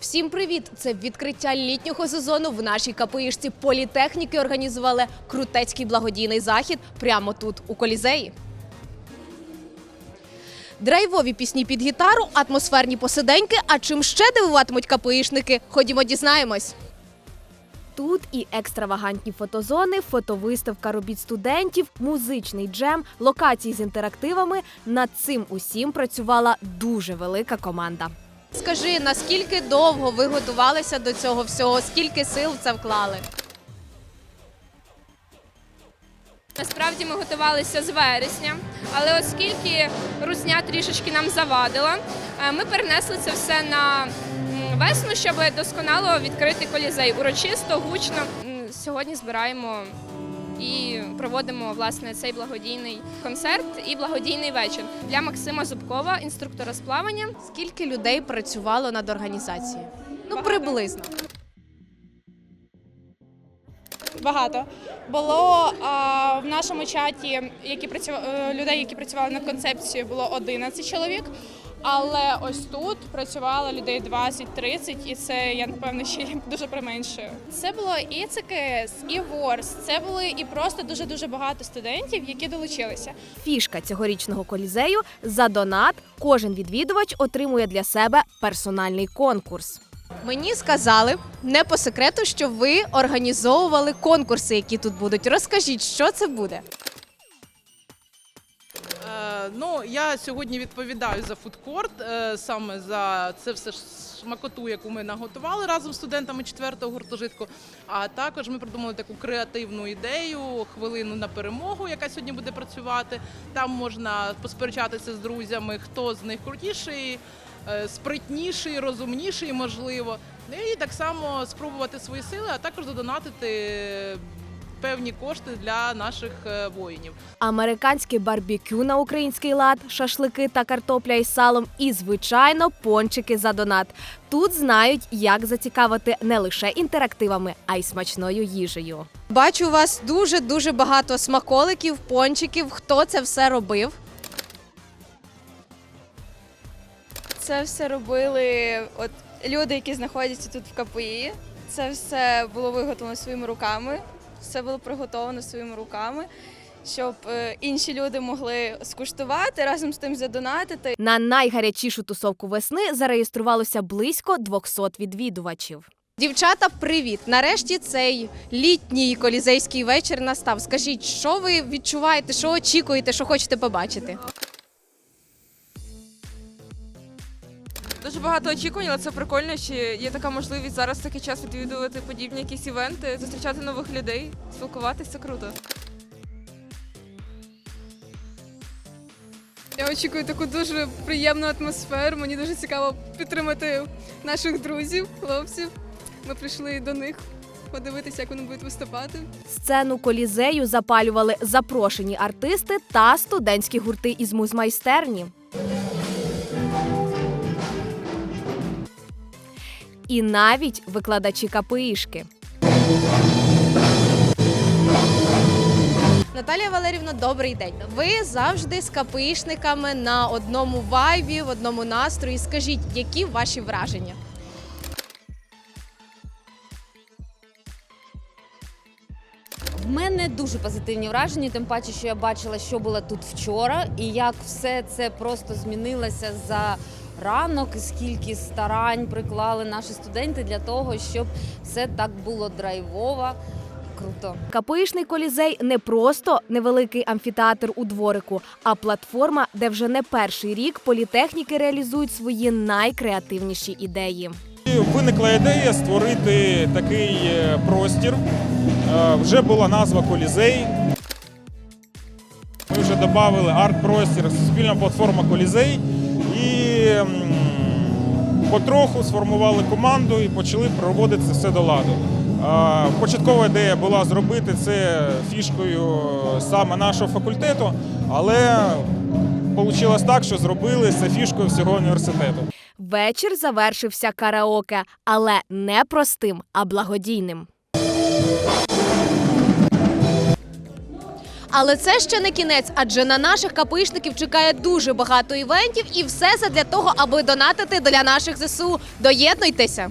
Всім привіт! Це відкриття літнього сезону в нашій КПІшці політехніки організували крутецький благодійний захід прямо тут, у Колізеї. Драйвові пісні під гітару, атмосферні посиденьки. А чим ще дивуватимуть КПІшники? Ходімо, дізнаємось. Тут і екстравагантні фотозони, фотовиставка робіт студентів, музичний джем, локації з інтерактивами. Над цим усім працювала дуже велика команда. Скажи, наскільки довго ви готувалися до цього всього? Скільки сил в це вклали? Насправді ми готувалися з вересня, але оскільки русня трішечки нам завадила, е, ми перенесли це все на весну, щоб досконало відкрити колізей. Урочисто, гучно. Сьогодні збираємо і проводимо власне цей благодійний концерт і благодійний вечір для Максима Зубкова, інструктора з плавання. Скільки людей працювало над організацією? Ну, Багато. приблизно. Багато було а, в нашому чаті, які працювали людей, які працювали над концепцією, було 11 чоловік. Але ось тут працювало людей 20-30, і це я напевно ще дуже применшую. Це було і ЦКС, і ВОРС. Це були і просто дуже дуже багато студентів, які долучилися. Фішка цьогорічного колізею за донат кожен відвідувач отримує для себе персональний конкурс. Мені сказали не по секрету, що ви організовували конкурси, які тут будуть. Розкажіть, що це буде? Ну, я сьогодні відповідаю за фудкорт, е, саме за це все ж смакоту, яку ми наготували разом з студентами четвертого гуртожитку. А також ми придумали таку креативну ідею хвилину на перемогу, яка сьогодні буде працювати. Там можна посперечатися з друзями, хто з них крутіший, е, спритніший, розумніший, можливо. Ну, І так само спробувати свої сили, а також задонатити певні кошти для наших е, воїнів. Американське барбекю на український лад, шашлики та картопля із салом, і звичайно пончики за донат. Тут знають, як зацікавити не лише інтерактивами, а й смачною їжею. Бачу у вас дуже дуже багато смаколиків, пончиків. Хто це все робив? Це все робили от люди, які знаходяться тут в КПІ. Це все було виготовлено своїми руками, все було приготовлено своїми руками, щоб е, інші люди могли скуштувати разом з тим задонатити. На найгарячішу тусовку весни зареєструвалося близько 200 відвідувачів. Дівчата, привіт! Нарешті цей літній колізейський вечір настав. Скажіть, що ви відчуваєте, що очікуєте, що хочете побачити? Дуже багато очікувань, але це прикольно, що є така можливість зараз в такий час відвідувати подібні якісь івенти, зустрічати нових людей, спілкуватися. Це круто. Я очікую таку дуже приємну атмосферу. Мені дуже цікаво підтримати наших друзів, хлопців. Ми прийшли до них подивитися, як вони будуть виступати. Сцену колізею запалювали запрошені артисти та студентські гурти із музмайстерні. І навіть викладачі КПІшки. Наталія Валерівна, добрий день. Ви завжди з КПІшниками на одному вайбі, в одному настрої. Скажіть, які ваші враження? В мене дуже позитивні враження, тим паче, що я бачила, що було тут вчора, і як все це просто змінилося за ранок, скільки старань приклали наші студенти для того, щоб все так було драйвово круто. Капишний колізей не просто невеликий амфітеатр у дворику, а платформа, де вже не перший рік політехніки реалізують свої найкреативніші ідеї. Виникла ідея створити такий е, простір. Е, Вже була назва Колізей. Ми вже додали арт-простір, суспільна платформа Колізей. Потроху сформували команду і почали проводити це все до ладу. Початкова ідея була зробити це фішкою саме нашого факультету, але вийшло так, що зробили це фішкою всього університету. Вечір завершився караоке, але не простим, а благодійним. Але це ще не кінець, адже на наших капишників чекає дуже багато івентів, і все це для того, аби донатити для наших ЗСУ. Доєднуйтеся!